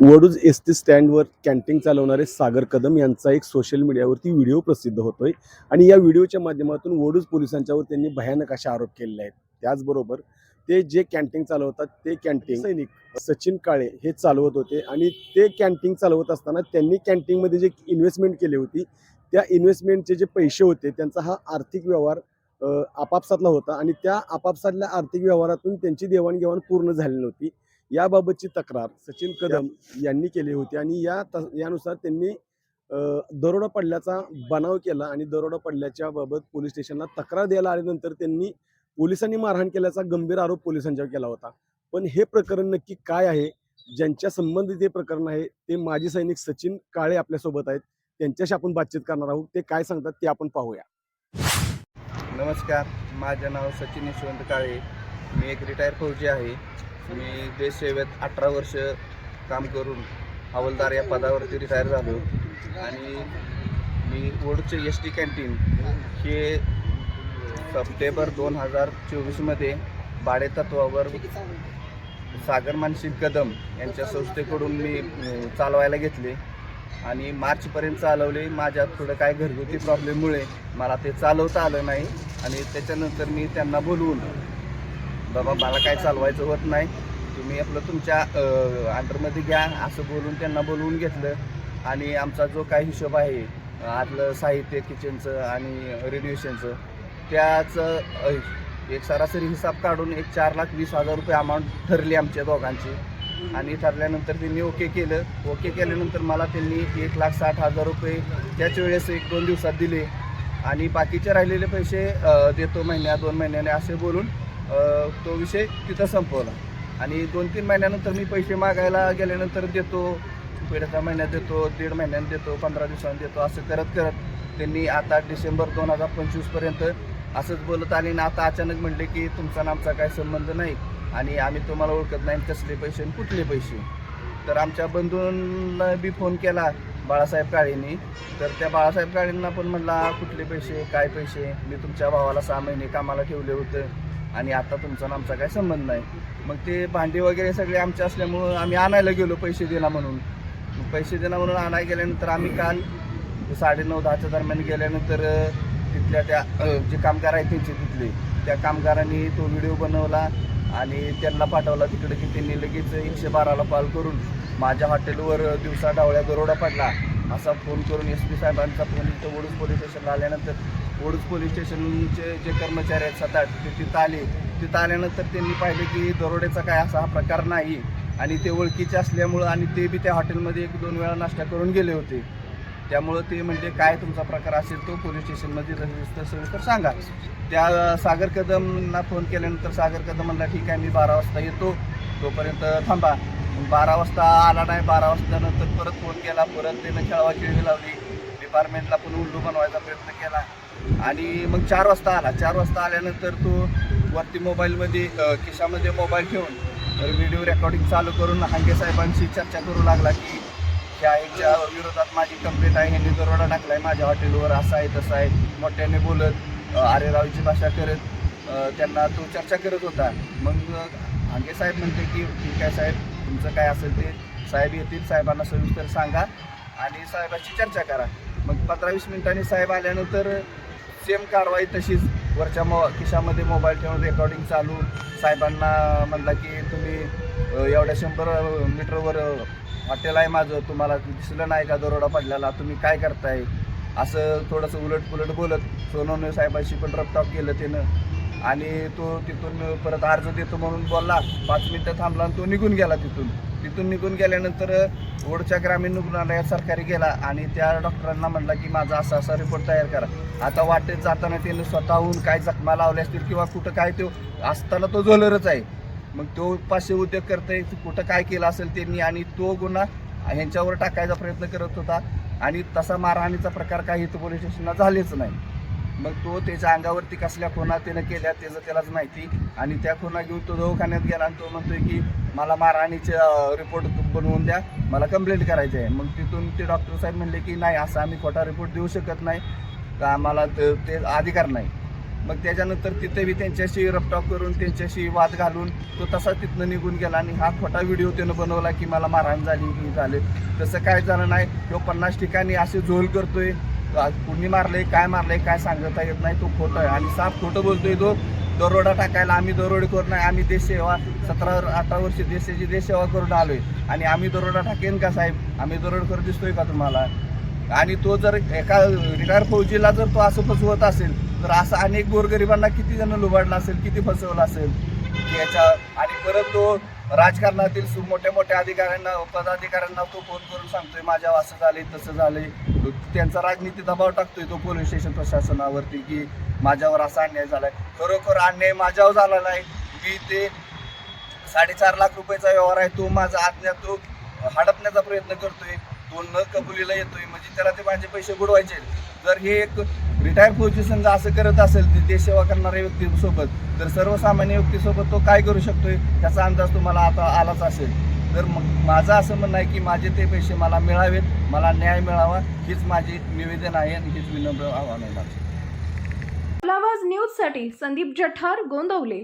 Vaduj S T स्टँडवर canteen चालवणारे सागर कदम यांचा एक सोशल मीडियावरती व्हिडिओ प्रसिद्ध होतोय. आणि या व्हिडिओच्या माध्यमातून वडूज पोलिसांच्यावर त्यांनी भयानक असे आरोप केलेले आहेत. त्याचबरोबर ते जे कॅन्टीन चालवतात ते कॅन्टीन सैनिक. सचिन काळे हे चालवत होते. आणि ते कॅन्टीन चालवत असताना त्यांनी कॅन्टीनमध्ये जे इन्व्हेस्टमेंट केली होती त्या इन्व्हेस्टमेंटचे जे पैसे होते त्यांचा हा आर्थिक व्यवहार आपापसातला होता. आणि त्या आपापसातल्या आर्थिक व्यवहारातून त्यांची देवाणघेवाण पूर्ण झाली नव्हती. याबाबतची तक्रार सचिन कदम यांनी केली होती आणि या यानुसार त्यांनी दरोडा पडल्याचा बनाव केला आणि दरोडा पडल्याच्या बाबत पोलीस स्टेशनला तक्रार द्यायला आल्यानंतर त्यांनी पोलिसांनी मारहाण केल्याचा गंभीर आरोप पोलिसांच्यावर केला होता. पण हे प्रकरण नक्की काय आहे? ज्यांच्या संबंधित हे प्रकरण आहे ते माजी सैनिक सचिन काळे आपल्यासोबत आहेत. त्यांच्याशी आपण बातचीत करणार आहोत. ते काय सांगतात ते आपण पाहूया. नमस्कार. माझं नाव सचिन यशवंत काळे. मी एक रिटायर फौजी आहे. मी देश सेवेत अठरा वर्ष काम करून हवालदार या पदावरती रिटायर झालो. आणि मी ओडचे एस टी कॅन्टीन हे सप्टेंबर दोन हजार चोवीसमध्ये भाडेतत्वावर सागर मानसिंग कदम यांच्या संस्थेकडून मी चालवायला घेतले. आणि मार्चपर्यंत चालवले. माझ्यात थोडं काय घरगुती प्रॉब्लेममुळे मला ते चालवता आलं नाही. आणि त्याच्यानंतर मी त्यांना बोलवून बाबा मला काय चालवायचं होत नाही. मी आपलं तुमच्या अंडरमध्ये घ्या असं बोलून त्यांना बोलवून घेतलं. आणि आमचा जो काय हिशोब आहे आतलं साहित्य किचनचं आणि रेडिएशनचं त्याचं एक सरासरी हिसाब काढून एक चार लाख वीस हजार रुपये अमाऊंट ठरली आमच्या दोघांची. आणि ठरल्यानंतर त्यांनी ओके केलं. ओके केल्यानंतर मला त्यांनी एक लाख साठ हजार रुपये त्याच वेळेस एक दोन दिवसात दिले. आणि बाकीचे राहिलेले पैसे देतो महिन्या दोन महिन्याने असे बोलून तो विषय तिथं संपवला. आणि दोन तीन महिन्यानंतर मी पैसे मागायला गेल्यानंतर देतो. पिढ्याचा महिन्यात देतो दीड महिन्यात देतो पंधरा दिवसांनी देतो असं करत करत त्यांनी आता डिसेंबर दोन हजार पंचवीसपर्यंत असंच बोलत आले आणि आता अचानक म्हणले की तुमचा आणि आमचा काय संबंध नाही आणि आम्ही तुम्हाला ओळखत नाही कसले पैसे आणि कुठले पैसे. तर आमच्या बंधूंना बी फोन केला बाळासाहेब काळेंनी. तर त्या बाळासाहेब काळेंना पण म्हणला कुठले पैसे? काय पैसे? मी तुमच्या भावाला सहा महिने कामाला ठेवले होतं. आणि आता तुमचा आमचा काय संबंध नाही. मग ते भांडी वगैरे सगळे आमचे असल्यामुळं आम्ही आणायला गेलो पैसे देणार म्हणून. पैसे देणार म्हणून आणायला गेल्यानंतर आम्ही काल साडेनऊ दहाच्या दरम्यान गेल्यानंतर तिथल्या त्या जे कामगार आहेत त्यांचे तिथले त्या कामगारांनी तो व्हिडिओ बनवला आणि त्यांना पाठवला तिकडे की त्यांनी लगेच एकशे बाराला कॉल करून माझ्या हॉटेलवर दिवसा डावळ्या दरोडा पडला. असा फोन करून एस पी साहेबांचा फोन इथं वडूस पोलीस स्टेशनला आल्यानंतर वडूज पोलीस स्टेशनचे जे कर्मचारी आहेत सात आठ ते तिथं आले. तिथं आल्यानंतर त्यांनी पाहिले की दरोड्याचा काय असा हा प्रकार नाही आणि ते ओळखीचे असल्यामुळं आणि ते बी त्या हॉटेलमध्ये एक दोन वेळा नाश्ता करून गेले होते. त्यामुळं ते म्हणजे काय तुमचा प्रकार असेल तो पोलीस स्टेशनमध्ये रजिस्टर सविस्तर सांगा. त्या सागर कदमना फोन केल्यानंतर सागर कदम म्हणला ठीक आहे मी बारा वाजता येतो. तोपर्यंत थांबा. बारा वाजता आला नाही. बारा वाजता परत फोन केला. परत त्यानं खेळावा खेळवी लावली. डिपार्टमेंटला पण उल्लू बनवायचा प्रयत्न केला. आणि मग चार वाजता आला. चार वाजता आल्यानंतर तो वरती मोबाईलमध्ये खिशामध्ये मोबाईल ठेवून व्हिडिओ रेकॉर्डिंग चालू करून हांगे साहेबांशी चर्चा करू लागला की ह्या ह्याच्या विरोधात माझी कंप्लेंट आहे ह्यांनी दरोडा टाकलाय माझ्या हॉटेलवर असं आहे तसं आहे. मोठ्याने बोलत आरे रावीची भाषा करत त्यांना तो चर्चा करत होता. मग हांगे साहेब म्हणते की ठीक आहे साहेब तुमचं काय असेल ते साहेब येतील साहेबांना सविस्तर सांगा आणि साहेबांशी चर्चा करा. मग पंधरा वीस मिनिटांनी साहेब आल्यानंतर सेम कारवाई तशीच. वरच्या मो खिशामध्ये मोबाईल ठेवून रेकॉर्डिंग चालू. साहेबांना म्हणला की तुम्ही एवढ्या शंभर मीटरवर हॉटेल आहे माझं. तुम्हाला दिसलं नाही का दरोडा पडलेला? तुम्ही काय करताय? असं थोडंसं उलट पुलट बोलत सोनवणे साहेबांशी पण रपटॉप केलं त्यानं. आणि तो तिथून परत अर्ज देतो म्हणून बोलला. पाच मिनटं थांबला आणि तो निघून गेला तिथून. तिथून निघून गेल्यानंतर ओढच्या ग्रामीण रुग्णालयात सरकारी गेला आणि त्या डॉक्टरांना म्हणला की माझा असा असा रिपोर्ट तयार करा. आता वाटेत जाताना त्याने स्वतःहून काय जखमा लावल्या असतील किंवा कुठं काय तो असताना तो झोलरच आहे. मग तो पाचशे उद्योग करतोय कुठं काय केलं असेल त्यांनी आणि तो गुन्हा ह्यांच्यावर टाकायचा प्रयत्न करत होता. आणि तसा मारहाणीचा प्रकार काही इथं पोलीस स्टेशनला झालेच नाही. मग तो त्याच्या अंगावरती कसल्या खुणा त्यानं केल्या त्याचं त्यालाच माहिती. आणि त्या खुणा घेऊन तो दवाखान्यात गेला आणि तो म्हणतोय की मला मारहाणीचे रिपोर्ट बनवून द्या. मला कंप्लेंट करायची आहे मग तिथून ते डॉक्टर साहेब म्हणले की नाही असं आम्ही खोटा रिपोर्ट देऊ शकत नाही. तर आम्हाला ते ते अधिकार नाही. मग त्याच्यानंतर तिथे बी त्यांच्याशी रपटॉप करून त्यांच्याशी वाद घालून तो तसा तिथनं निघून गेला आणि हा खोटा व्हिडिओ त्यानं बनवला की मला मारहाण झाली झाले. तसं काय झालं नाही. तो पन्नास ठिकाणी असे झोल करतोय. कुणी मारले काय मारले काय सांगता येत नाही तो खोटं आहे. आणि साफ खोटं बोलतोय तो दरोडा टाकायला आम्ही दरोडेखोर नाही आम्ही देशसेवा सतरा अठरा वर्ष देशाची देशसेवा करून आलोय. आणि आम्ही दरोडा टाकेन का साहेब? आम्ही दरोडेखोर दिसतोय का तुम्हाला? आणि तो जर एका रिटायर फौजीला जर तो असं फसवत असेल तर असं अनेक गोरगरिबांना किती जण लुबाडला असेल किती फसवलं असेल? याच्या आणि परत तो राजकारणातील सु- मोठ्या मोठ्या अधिकाऱ्यांना पदाधिकाऱ्यांना तो फोन करून सांगतोय माझ्या असं झाले तसं झाले. त्यांचा राजनीती दबाव टाकतोय तो पोलीस स्टेशन प्रशासनावरती की माझ्यावर असा अन्याय झालाय. खरोखर अन्याय माझ्यावर झाला नाही. मी ते साडेचार लाख रुपयाचा व्यवहार आहे तो माझा आज्ञा तो हडपण्याचा प्रयत्न करतोय. तो न कबुलीला येतोय म्हणजे त्याला ते माझे पैसे बुडवायचे जर हे एक रिटायर फौजी जर असं करत असेल ते देशसेवा करणाऱ्या व्यक्तीसोबत तर सर्वसामान्य व्यक्तीसोबत तो काय करू शकतोय त्याचा अंदाज तुम्हाला आता आलाच असेल. तर मग माझं असं म्हणणं आहे की माझे ते पैसे मला मिळावेत मला न्याय मिळावा हीच माझी निवेदन आहे आणि हीच विनम्र आव्हान आहे माझं. आवाज न्यूजसाठी संदीप जठार गोंदवले.